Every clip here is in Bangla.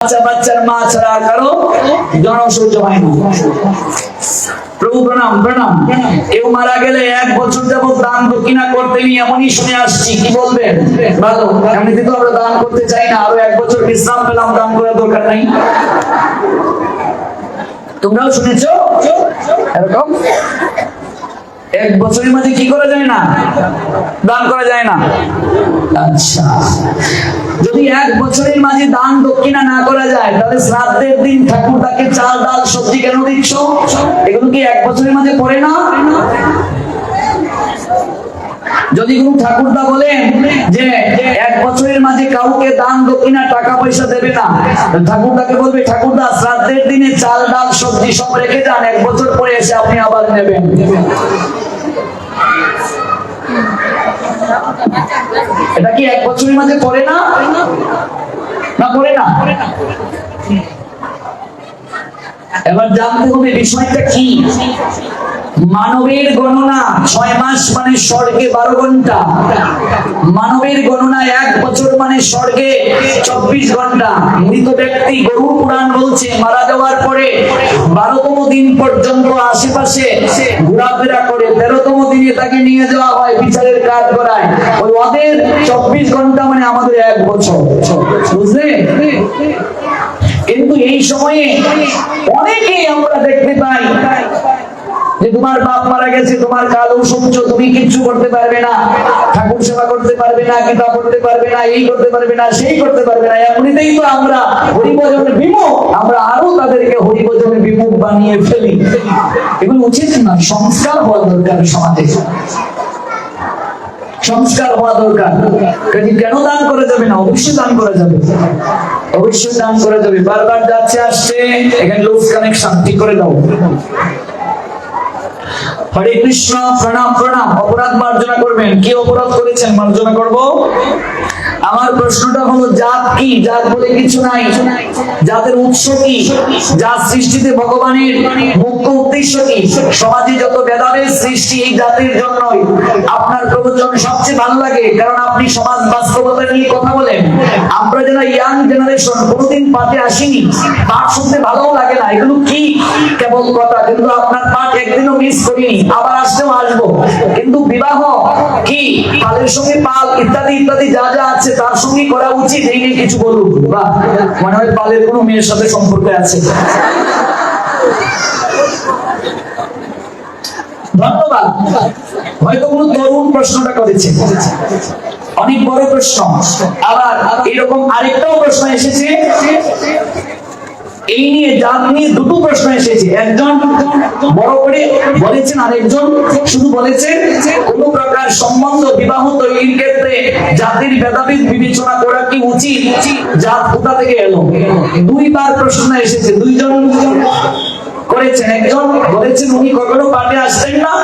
বাচ্চা বাচ্চার মা ছাড়া আর কারও জনসহ্য হয় না। প্রভু, প্রণাম প্রণাম। কেউ মারা গেলে এক বছর যাবত দান দক্ষিণা করতে নিয়ে এমনই শুনে আসছি। কি বলবেন? ভালো, এমনিতে তো আমরা দান করতে চাই না, আরও এক বছর বিশ্রাম পেলাম, দান করার দরকার নাই। তোমরাও শুনেছ? এরকম? এক বছরের মাঝে কি করা যায় না? দান করা যায় না। আচ্ছা। যদি এক বছরের মাঝে দান দক্ষিণা না করা যায়, তাহলে শ্রাদ্ধের দিন ঠাকুর তাকে চাল, ডাল, সবজি কেন দিচ্ছ? এগুলো কি এক বছরের মাঝে পড়ে না? যদি কোনো ঠাকুরদা বলেন যে এক বছরের মাঝে কাউকে দান দক্ষিণা টাকা পয়সা দেবে না, ঠাকুরদাকে বলবে, ঠাকুরদা, শ্রাদ্ধের দিনে চাল, ডাল, সবজি সব রেখে যান, এক বছর পরে এসে আপনি আবার নেবেন। এটা কি এক বছরের মাঝে করে না? না, করে না। এবার জানতে হবে বিষয়টা কি? মানবের গণনা ছয় মাস মানে স্বর্গে বারো ঘণ্টা। মানবের গণনা এক বছর মানে স্বর্গে চব্বিশ ঘণ্টা। মৃত ব্যক্তি গরু পুরাণ বলছে, মারা যাওয়ার পরে বারোতম দিন পর্যন্ত আশেপাশে ঘোরাফেরা করে, তেরোতম দিনে তাকে নিয়ে যাওয়া হয় বিচারের কাজ করায়। ওই ওদের চব্বিশ ঘণ্টা মানে আমাদের এক বছর। বুঝলে? কিন্তু এই সময়ে অনেকেই আমরা দেখতে পাই যে তোমার বাপ মারা গেছে, তোমার কালো সূর্য, তুমি কিচ্ছু করতে পারবে না। ঠাকুর সেবা করতে পারবে না গীতা করতে পারবে না, এই করতে পারবে না, সেই করতে পারবে না। এমনিতেই তো আমরা হরিভজন বিমুখ, আমরা আরও তাদেরকে হরিভজন বিমুখ বানিয়ে ফেলি। এগুলো উচিত না সংস্কার হওয়া দরকার সমাজে। সংস্কার হওয়া দরকার। কাজে কেন দান করা যাবে না? অবশ্যই দান করা যাবে। অবশ্যই দান করা যাবে। বারবার যাচ্ছে, আসছে, এখানে লুজ কানেকশন ঠিক করে দাও। হরে কৃষ্ণ প্রণাম প্রণাম। অপরাধ মার্জনা করবেন। কি অপরাধ করেছেন? মার্জনা করব? আমার প্রশ্নটা হলো, জাত কি? জাত বলে কিছু নাই। জাতের উৎস কি? জাত সৃষ্টিতে ভগবানের মুখ্য উদ্দেশ্য কি? সমাজে যত ভেদাভেদ সৃষ্টি এই জাতির জন্যই আপনার প্রবচন সবচেয়ে ভালো লাগে, কারণ আপনি সমাজ বাস্তবতা নিয়ে কথা বলেন। আমরা যারা ইয়াং জেনারেশন, কোনোদিন পাঠে আসিনি। পাঠ শুনতে ভালো লাগে না, এগুলো কি? কেবল কথা, কিন্তু আপনার পাঠ একদিনও মিস করিনি, আবার আসতেও আসব। কিন্তু বিবাহ কি? পালের সঙ্গে পাল, ইত্যাদি ইত্যাদি যা যা আছে তার সঙ্গে করা উচিত, এই নিয়ে কিছু বলুন। বা মনে হয় পালের কোনো মেয়ের সাথে সম্পর্ক আছে। ধন্যবাদ। হয়তো কোনো তরুণ প্রশ্নটা করেছে। অনেক বড় প্রশ্ন। আবার এরকম আরেকটাও প্রশ্ন এসেছে। এই নিয়ে জাত নিয়ে দুটো প্রশ্ন এসেছে। একজন বড় করে বলেছেন আর একজন শুধু বলেছেন, কোনো প্রকার সম্বন্ধ বিবাহ তৈরির ক্ষেত্রে জাতির ভেদাভেদ বিবেচনা করা কি উচিত? জাত কোথা থেকে এলো? দুইবার প্রশ্ন এসেছে। দুইজন করেছেন, একজন বলেছেন, উনি কখনো পাঠে আসতেন না।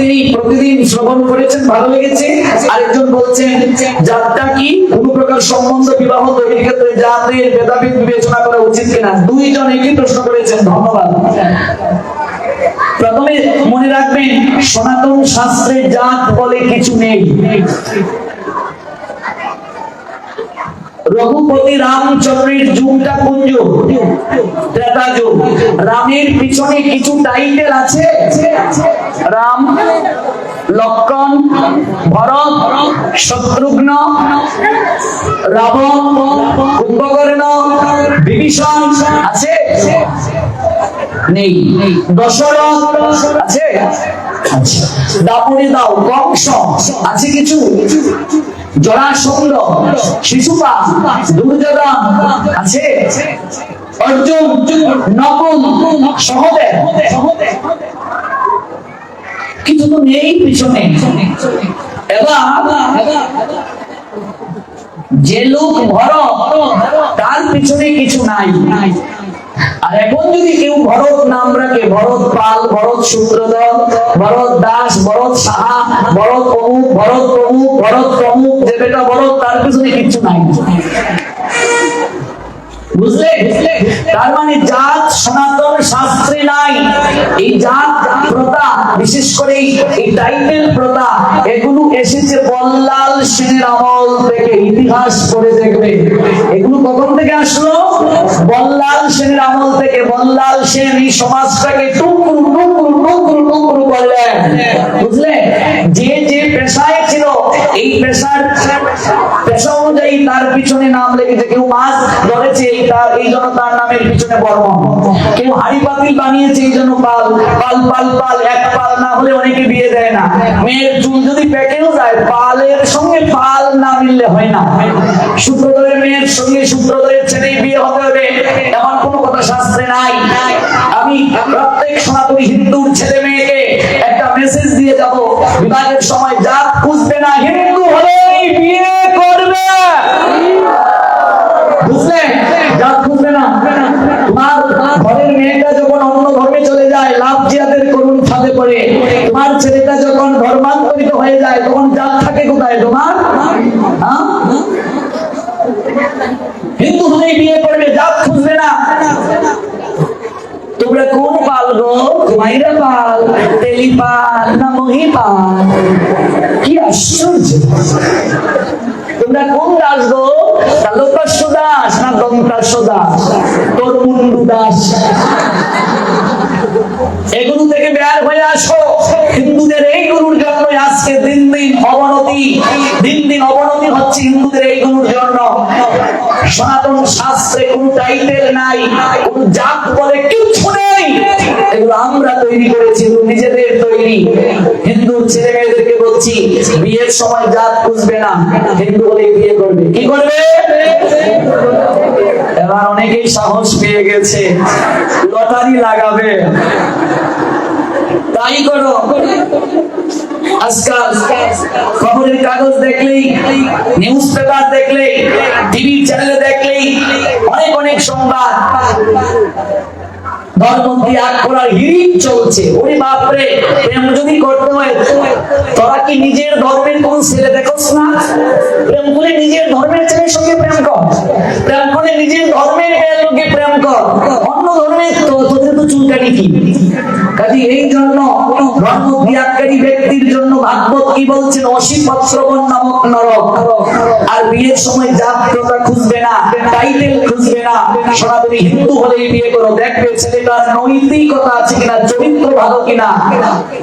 তিনি প্রতিদিন শ্রবণ করেছেন, ভালো লেগেছে? আরেকজন বলছেন কি? কোন প্রকার সম্বন্ধ বিবাহ তৈরির ক্ষেত্রে বিবেচনা করা উচিত কিনা? দুইজন একই প্রশ্ন করেছেন, ধন্যবাদ। প্রথমে মনে রাখবেন, সনাতন শাস্ত্রে জাত বলে কিছু নেই। রঘুপতি রামচন্দ্রের যুগটা কোন যুগ? ত্রেতা যুগ। রামের পিছনে কিছু টাইটেল আছে? রাম লক্ষণ ভরত, শত্রুঘ্ন, রাবণ, কুম্ভকর্ণ, বিভীষণ আছে? নেই। দশরথ আছে? দাপরে দাও, কংস। আছে কিছু? জরাসন্ধ শিশুপা দুর্যোধন আছে? অর্জুন কিছু তো নেই পিছনে। এবার যে লোক ভরত, তার পিছনে কিছু নাই। আর এখন যদি কেউ ভরত নাম রাখে, ভরত পাল, ভরত সূত্রধর ভরত দাস, ভরত সাহা, ভরত অমুক, ভরত প্রমুখ ভরত প্রমুখ যে বেটা ভরত, তার পিছনে কিচ্ছু নাই। তার মানে জাত সনাতন শাস্ত্রে নাই। এই জাত প্রথা, বিশেষ করে এই- টাইটেল প্রথা, এগুলো এসেছে বল্লাল সেনের আমল থেকে, ইতিহাস করে দেখবে। এগুলো কখন থেকে আসলো? বল্লাল সেনের আমল থেকে। বল্লাল সেন এই সমাজটাকে টুকরো টুকরো টুকরো টুকরো করলেন। বুঝলে? যে যে পেশায় এই অনুযায়ী তার পিছনে নাম লেগেছে। কেউ মাছ ধরেছে তার, এই জন্য তার নামের পিছনে কেউ হাড়ি পাতিল বানিয়েছে, এই জন্য পাল পাল পাল পাল, এক পাল না হলে অনেকে বিয়ে দেয় না। মেয়ের চুল যদি যায়, পালের সঙ্গে পাল না মিললে হয় না। সূত্রধরের মেয়ের সঙ্গে সূত্রধরের ছেলেই বিয়ে হতে হবে, এমন কোনো কথা শাস্ত্রে নাই। আমি প্রত্যেক সনাতনী হিন্দুর ছেলে মেয়েকে একটা মেসেজ দিয়ে যাব, বিবাহের সময় জাত খুঁজবে না, হিন্দু হলেই বিয়ে করবে। জাত খুঁজবে না। তোমার ঘরের মেয়েটা যখন অন্য ধর্মে চলে যায়, লাভ জিয়াদের করুন ফাঁদে পড়ে। তোমার ছেলেটা যখন ধর্মান্তরিত হয়ে যায়, তখন জাত থাকে কোথায় তোমার? হ্যাঁ? হিন্দু হলেই বিয়ে করবে, জাত খুঁজবে না। তোমরা পাল গো? মাইরা পাল, তেলি পাল না মহি পাল? কি আশ্চর্য! তোমরা কোন দাস গো? তালকাস্য দাস না দন্তাস্য দাস? তোর মুন্ডু দাস। এগুলো থেকে বের হয়ে আসো। হিন্দুদের এই গুরুর জন্য আজকে দিন দিন অবনতি, দিন দিন অবনতি হচ্ছে হিন্দুদের এই গুরুর জন্য। সনাতন শাস্ত্রে কোন টাইটেল নাই, কোন জাত বলে কিছু আমরা তৈরি করেছি নিজেদের তৈরি। হিন্দু ছেলে মেয়েদেরকে বলছি, বিয়ের সময় জাত খুঁজবে না, হিন্দু হলে বিয়ে করবে। কি করবে? এবার অনেকেই সাহস পেয়ে গেছে, লটারি লাগাবে। তাই করো। আজকাল খবরের কাগজ দেখলেই, নিউজ পেপার দেখলেই, টিভি চ্যানেলে দেখলেই অনেক অনেক সংবাদ। কি নিজের ধর্মের এই জন্য ধর্ম ত্যাগকারী ব্যক্তির জন্য ভাগবত কি বলছেন? অসীপত্রবন নামক নরক। আর বিয়ের সময় জাতীয়তা খুঁজবে না, টাইটেল খুঁজবে না। সনাতনী হিন্দু হলেই বিয়ে করো। দেখবে ছেলেটার নৈতিকতা আছে কিনা, চরিত্র ভালো কিনা,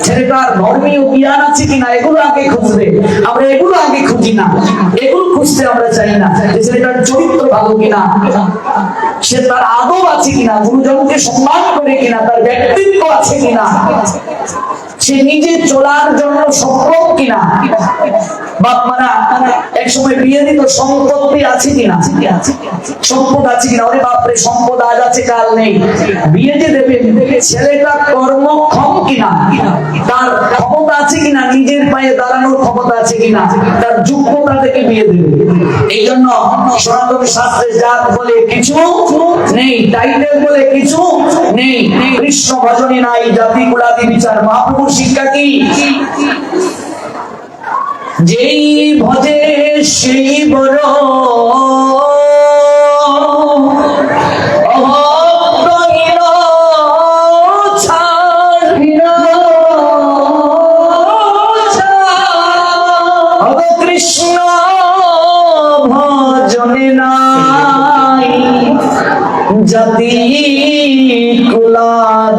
ছেলেটার ধর্মীয় জ্ঞান আছে কিনা, এগুলো আগে খুঁজবে আমরা এগুলো আগে খুঁজি না, এগুলো খুঁজতে আমরা চাই না যে ছেলেটার চরিত্র ভালো কিনা, সে তার আদব আছে কিনা, গুরুজনকে সম্মান করে কিনা, তার ব্যক্তিত্ব আছে কিনা। সে নিজে চলার জন্য সক্ষম কিনা? বাপ এক সময় বিয়ে দিত, সম্পত্তি আছে কিনা? সম্পদ আছে কিনা? ওরে বাপরে, সম্পদ আজ আছে, কাল নেই। বিয়ে যে দেবে ছেলেটা কর্মক্ষম কিনা? তার ক্ষমতা আছে কিনা? নিজের পায়ে দাঁড়ানোর ক্ষমতা আছে কিনা? তার যোগ্যতা থেকে বিয়ে দেবে। এই জন্য সনাতন শাস্ত্রে জাত বলে কিছু নেই, টাইটেল বলে কিছু নেই। কৃষ্ণ ভজনে নাই, জাতি কুলাদি বিচার মহাপ্রভুর শিক্ষা কি? যেই ভজে সেই বড় জাতি বিচার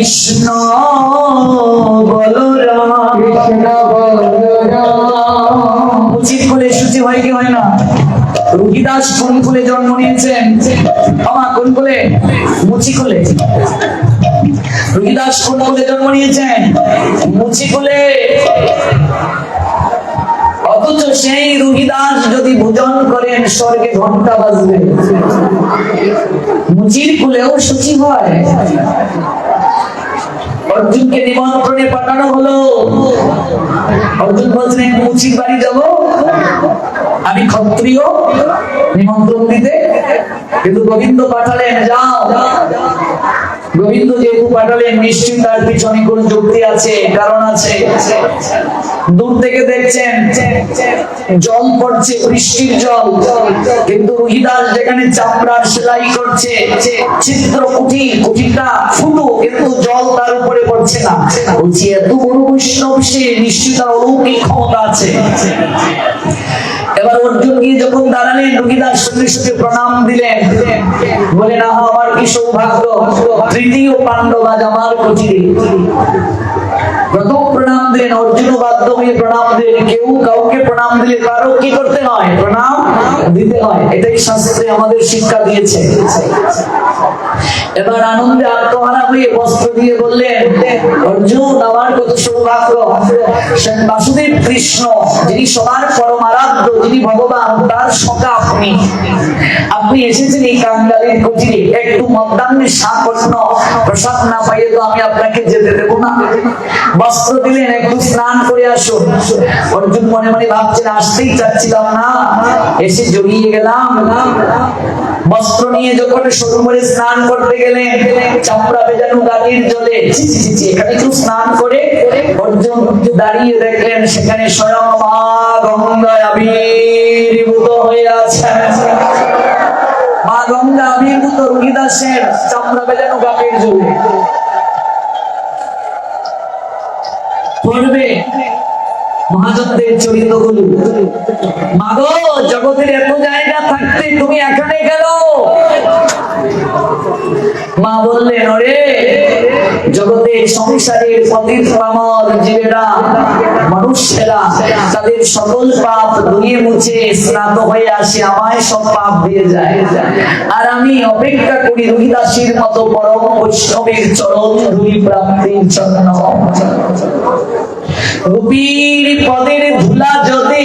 কৃষ্ণ বলরাম। উচিত কুলে সূচি হয় কি হয় না? রুগীদাস কোন কুলে জন্ম নিয়েছেন? আমা কোন কুলে মুচি কুলে রুহিদাস কোন কুলে জন্ম নিয়েছেন? মুচি কুলে অথচ সেই রুহিদাস যদি ভোজন করেন, স্বর্গে ঘণ্টা বাজবে। মুচির কুলেও সূচি হয়। অর্জুনকে নিমন্ত্রণে পাঠানো হলো। অর্জুন বলছেন মৌচির বাড়ি যাব। আমি ক্ষত্রিয়, নিমন্ত্রণ দিতে। কিন্তু গোবিন্দ পাঠালেন, যাও। গোবিন্দ যেহেতু পাঠালেন নিশ্চয়ই তার পিছনে কোন যুক্তি আছে, কারণ আছে। দূর থেকে দেখছেন, জল পড়ছে, বৃষ্টির জল। কিন্তু রুহিদাস যেখানে চামড়া সেলাই করছে চিত্র কুঠি, কুঠিটা ফুটো, কিন্তু জল তার উপরে পড়ছে না। বলছি, এত বড় বৈষ্ণব, সে নিশ্চয়ই তার অলৌকিক ক্ষমতা আছে। এবার অর্জুন গিয়ে যখন দাঁড়ালেন সঙ্গে সঙ্গে প্রণাম দিলেন। বলে, না আমার কি সৌভাগ্য? তৃতীয় পাণ্ডব আজ আমার কুটিরে প্রথম প্রণাম দিলেন অর্জুন বাধ্য হয়ে প্রণাম দিলেন। কেউ কাউকে প্রণাম দিলে কারও কি করতে হয়? প্রণাম দিতে হয়। এটাই শাস্ত্রে আমাদের শিক্ষা দিয়েছে। এবার আনন্দে আত্মহারা হয়ে বস্ত্র দিয়ে বললেন, অর্জুন, আমার কত সৌভাগ্য বাসুদেব কৃষ্ণ, যিনি সবার পরম আরাধ্য যিনি ভগবান, তার সকা আপনি। আপনি এসেছেন এই কাঙ্গালের কুটিরে একটু মধ্যাহ্নে সাকর্ণ প্রসাদ না পাইয়ে তো আমি আপনাকে যেতে দেবো না। বস্ত্র দিলেন, একটু স্নান করে আসুন। অর্জুন মনে মনে ভাবছেন, আসতেই চাচ্ছিলাম না। এসে জড়িয়ে গেলাম। বস্ত্র নিয়ে যখন সরু করে স্নান করতে গেলেন চামড়া বেজানো গাড়ির জলে এখানে একটু স্নান করে অর্জুন দাঁড়িয়ে দেখলেন, সেখানে স্বয়ং মা গঙ্গায় আবির্ভূত হয়ে আছে মা গঙ্গা আবির্ভূত রুহিদাসের চামড়া বেজানো গাড়ির জলে। মহাজনদের চরিত্রগুলো মাগো, জগতের এত জায়গা থাকতে তুমি এখানে গেল মা বললেন, ওরে, জগতে সংসারের পতিত পামর জীবেরা, মানুষেরা, তাদের সকল পাপ ধুয়ে মুছে স্নাত হয়ে আসে, আমায় সব পাপ দিয়ে যায়। আর আমি অপেক্ষা করি রুহিদাসীর মতো পরম বৈষ্ণবের চরণ ধুলি প্রাপ্তির জন্য। রূপীর পদের ধুলা যদি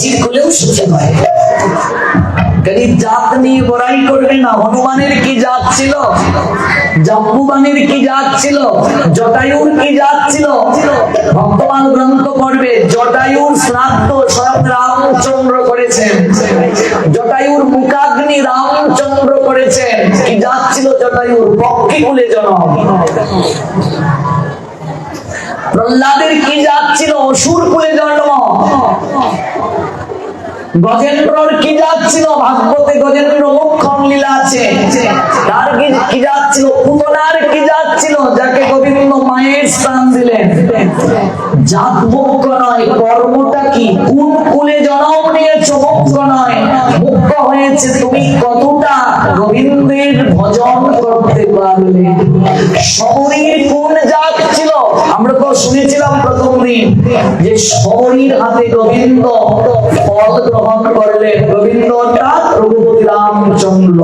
মুচির খুলেও সুচে হয় কাজে জাত নিয়ে বড়াই করবে না, হনুমানের কি জাত ছিল? জাম্বুবানের কি জাত ছিল? জটায়ুর কি জাত ছিল? ভক্তমান গ্রন্থ পড়বে, জটায়ুর শ্রাদ্ধ স্বয়ং রামচন্দ্র করেছেন। জটায়ুর মুখাগ্নি রামচন্দ্র করেছেন। কি জাত ছিল জটায়ুর? পক্ষী কুলে জনক প্রহ্লাদের কি জাত ছিল? অসুর কুলে জন্ম। গজেন্দ্রর কি যাচ্ছিল? ভাগবতে গজেন্দ্র মুখ্যম লীলা আছে। তার কি যাচ্ছিল? পুতনার কি যাচ্ছিল? যাকে গোবিন্দ মায়ের স্থান দিলেন। জাত মুখ্য নয়, কর্মটা কি? কোন কুলে জন্ম নিয়েছ মুখ্য নয়? মুখ্য হয়েছে তুমি কতটা? গোবিন্দের ভজন করতে পারলে। শরীর কোন জাত ছিল? আমরা তো শুনেছিলাম প্রথম দিন যে শরীর হাতে গোবিন্দ ফল গ্রহণ করলেন গোবিন্দটা রঘুপতি রামচন্দ্র।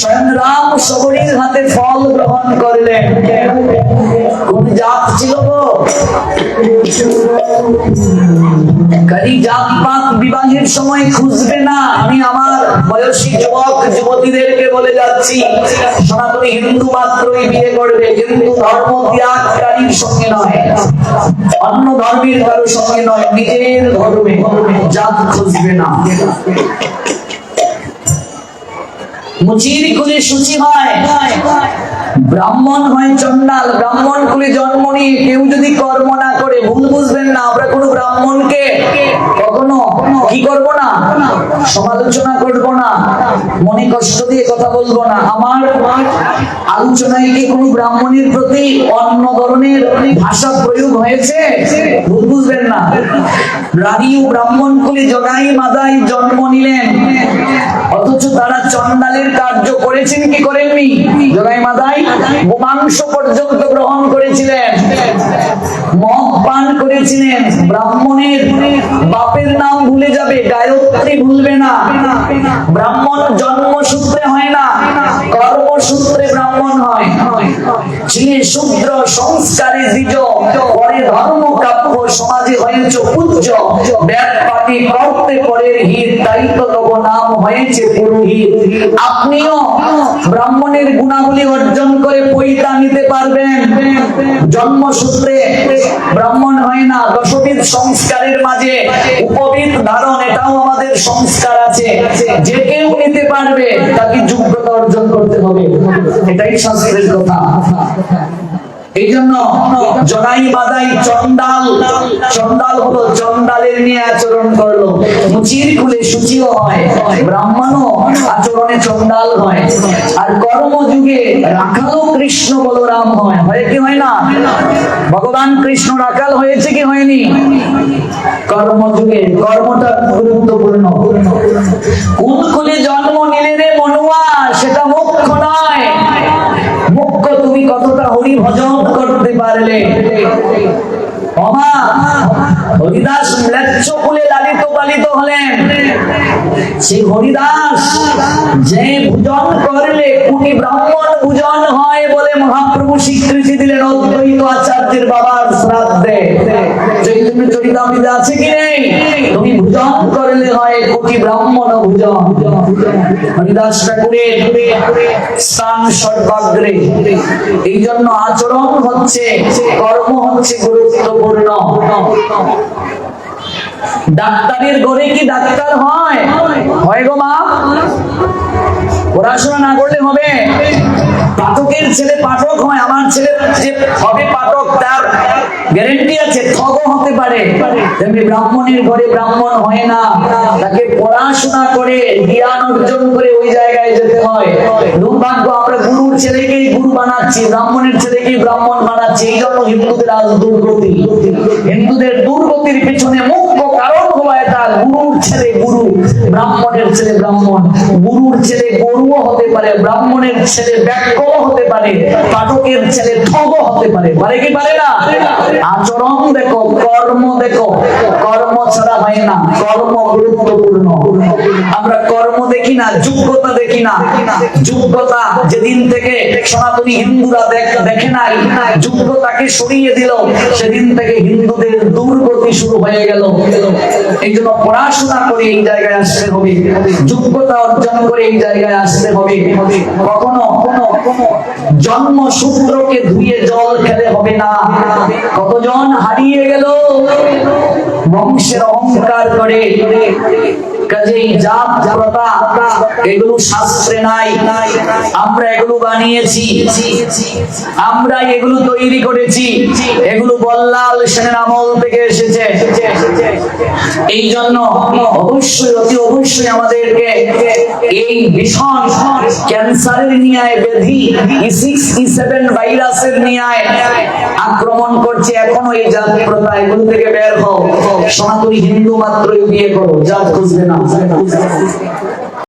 স্বয়ং রাম শরীর হাতে ফল গ্রহণ করলেন। কোন জাত ছিল গো? কাজী জাত পাত বিবাহের সময় খুঁজবে না। আমি আমার বয়সী যুবক, যুবতীদেরকে বলে যাচ্ছি, সনাতনী হিন্দু মাত্রই বিয়ে করবে। হিন্দু ধর্ম ত্যাগকারীর সঙ্গে নয়। অন্য ধর্মের কারোর সঙ্গে নয়। নিজের ধর্মে জাত খুঁজবে না। মুচির কুলে সূচি হয়। ব্রাহ্মণ হয় চন্ডাল ব্রাহ্মণ কুলে জন্ম নিয়ে কেউ যদি কর্ম না করে, ভুল বুঝবেন না, আমরা কোনো ব্রাহ্মণকে কখনো কি করব না? সমালোচনা করব না, মনে কষ্ট দিয়ে কথা বলব না। আমার আলোচনায় কি কোনো ব্রাহ্মণের প্রতি অন্য ধরনের ভাষা প্রয়োগ হয়েছে? ভুল বুঝবেন না। রানী ও ব্রাহ্মণ কুলে জগাই মাদাই জন্ম নিলেন। অথচ তারা চন্ডালের কার্য করেছেন কি করেননি? জগাই মাদাই গোমাংস পর্যন্ত গ্রহণ করেছিলেন। মদ পান করেছিলেন। ব্রাহ্মণের বাপের নাম ভুলে যাবে, গায়ত্রী ভুলবে না। ব্রাহ্মণ জন্মসূত্রে হয় না, কর্মসূত্রে ব্রাহ্মণ হয়। যিনি শূদ্র সংস্কারে দ্বিজ, পরে ধর্ম কাব্য সমাজে হয়েছে পূজ্য ব্যাট পাটি করতে পরের তো নাম হয়েছে পুরোহিত। আপনিও ব্রাহ্মণের গুণাবলী অর্জন করে পৈতা নিতে পারবেন। জন্মসূত্রে ব্রাহ্মণ হয় না, দশবিধ সংস্কারের মাঝে। উপবিদ ধারণ, এটাও আমাদের সংস্কার আছে। যে কেউ নিতে পারবে, তাকে যোগ্যতা অর্জন করতে হবে। এটাই শাস্ত্রের কথা। এই জন্য জনাই বাদাই হলো নিয়ে আচরণ করল। মুচির সূচিও হয় আচরণে হয়। আর কৃষ্ণ বলরাম হয়। হয় কি হয় না? ভগবান কৃষ্ণ রাখাল হয়েছে কি হয়নি? কর্মযুগে কর্মটা গুরুত্বপূর্ণ। কুলে জন্ম নিলে রে মনুয়া, সেটা মুখ্য নয়। কতটা হরি ভজন করতে পারলে অমা হরিদাস কুলে লালিত পালিত হলেন। সেই হরিদাস, যে ভুজন করলে কোটি ব্রাহ্মণ ভুজন হয় বলে মহাপ্রভু স্বীকৃতি দিলেন অদ্বৈত আচার্যের বাবার শ্রাদ্ধে। চৈতন্য আছে কি নেই? তুমি ভুজন করলে হয় ব্রাহ্মণ ভুজন। হরিদাস ঠাকুরের স্থান সর্বাগ্রে। এই জন্য আচরণ হচ্ছে, কর্ম হচ্ছে গুরুত্বপূর্ণ। ডাক্তারের ঘরে কি ডাক্তার হয়? হয় গো মা। পড়াশোনা না করলে হবে? পাঠকের ছেলে পাঠক হয়, আমার ছেলে যে হবে পাঠক, তার গ্যারেন্টি আছে, ঠগও হতে পারে। তেমনি ব্রাহ্মণের ঘরে ব্রাহ্মণ হয় না, তাকে পড়াশোনা করে, জ্ঞান অর্জন করে ওই জায়গায় যেতে হয়। দুর্ভাগ্য, আমরা গুরুর ছেলেকেই গুরু বানাচ্ছি, ব্রাহ্মণের ছেলেকেই ব্রাহ্মণ বানাচ্ছি, এই জন্য হিন্দুদের আজ দুর্গতি। হিন্দুদের দুর্গতির পিছনে মুখ্য কারণ হলো এটা, গুরুর ছেলে গুরু, ব্রাহ্মণের ছেলে ব্রাহ্মণ। গুরুর ছেলে গরুও হতে পারে, ব্রাহ্মণের ছেলে আচরণ দেখো, কর্ম দেখো, কর্ম ছাড়া হয় না, কর্ম গুরুত্বপূর্ণ। আমরা কর্ম দেখি না, যোগ্যতা দেখি না। যোগ্যতা যেদিন থেকে সনাতনী হিন্দুরা দেখে নাই, যোগ্যতাকে সরিয়ে দিল, সেদিন থেকে হিন্দুদের দুর্গতি শুরু হয়ে গেল। এই জন্য পড়াশোনা করে এই জায়গায় আসতে হবে, যোগ্যতা অর্জন করে এই জায়গায় আসতে হবে। কখনো জন্ম সূত্রকে ধুয়ে জল খেলে হবে না। কতজন হারিয়ে গেল? বংশের অহংকার করে, কাজেই জাত প্রথা এগুলো শাস্ত্রে নাই। আমরা এগুলো বানিয়েছি, আমরা এগুলো তৈরি করেছি, এগুলো বল্লাল সেনের আমল থেকে এসেছে। এই জন্য অবশ্যই, অতি অবশ্যই আমাদেরকে এই ভীষণ ক্যান্সারের নিয়ে ব্যাধি ই সিক্স ই সেভেন ভাইরাসের নিয়ে আক্রমণ করছে এখনও এই জাত প্রথা এগুলো থেকে বের হও। সনাতনী হিন্দু মাত্রই বিয়ে করো যা খুঁজবে না